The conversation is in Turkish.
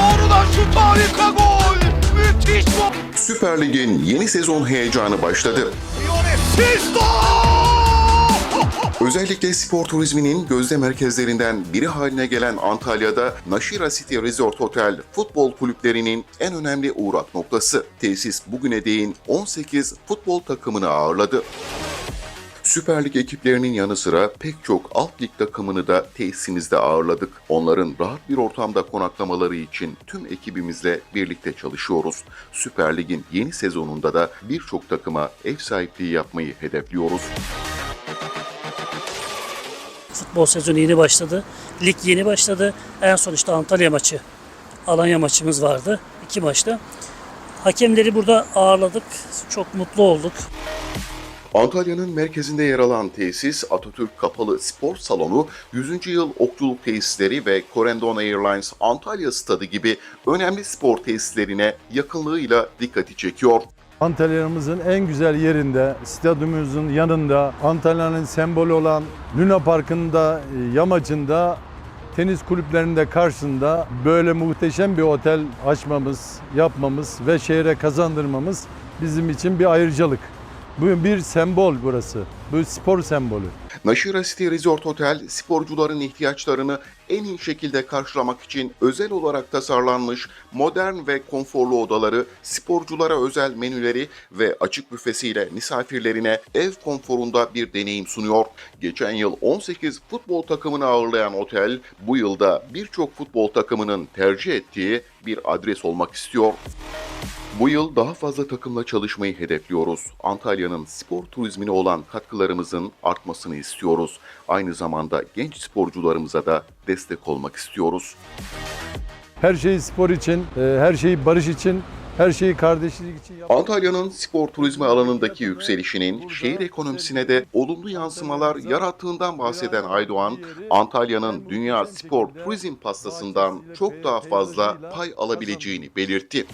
Doğrudan şut harika gol. Müthiş gol. Süper Lig'in yeni sezon heyecanı başladı. Özellikle spor turizminin gözde merkezlerinden biri haline gelen Antalya'da Nashira City Resort Hotel futbol kulüplerinin en önemli uğrak noktası. Tesis bugüne değin 18 futbol takımını ağırladı. Süper Lig ekiplerinin yanı sıra pek çok alt lig takımını da tesisimizde ağırladık. Onların rahat bir ortamda konaklamaları için tüm ekibimizle birlikte çalışıyoruz. Süper Lig'in yeni sezonunda da birçok takıma ev sahipliği yapmayı hedefliyoruz. Futbol sezonu yeni başladı. Lig yeni başladı. En son işte Antalya maçı, Alanya maçımız vardı. İki maçta. Hakemleri burada ağırladık. Çok mutlu olduk. Antalya'nın merkezinde yer alan tesis Atatürk Kapalı Spor Salonu, 100. yıl okçuluk tesisleri ve Corendon Airlines Antalya Stadı gibi önemli spor tesislerine yakınlığıyla dikkati çekiyor. Antalya'mızın en güzel yerinde, stadyumumuzun yanında, Antalya'nın sembolü olan Luna Parkı'nda, e, yamacında, tenis kulüplerinde karşısında böyle muhteşem bir otel açmamız, yapmamız ve şehre kazandırmamız bizim için bir ayrıcalık. Bu bir sembol burası. Bu spor sembolü. Nashira City Resort Hotel, sporcuların ihtiyaçlarını en iyi şekilde karşılamak için özel olarak tasarlanmış modern ve konforlu odaları, sporculara özel menüleri ve açık büfesiyle misafirlerine ev konforunda bir deneyim sunuyor. Geçen yıl 18 futbol takımını ağırlayan otel, bu yılda birçok futbol takımının tercih ettiği bir adres olmak istiyor. Bu yıl daha fazla takımla çalışmayı hedefliyoruz. Antalya'nın spor turizmine olan katkılarımızın artmasını istiyoruz. Aynı zamanda genç sporcularımıza da destek olmak istiyoruz. Her şeyi spor için, e, her şeyi barış için, her şeyi kardeşlik için yap- Antalya'nın spor turizmi alanındaki yükselişinin şehir ekonomisine de olumlu yansımalar yarattığından bahseden Aydoğan, Antalya'nın dünya spor turizm pastasından çok daha fazla pay alabileceğini belirtti.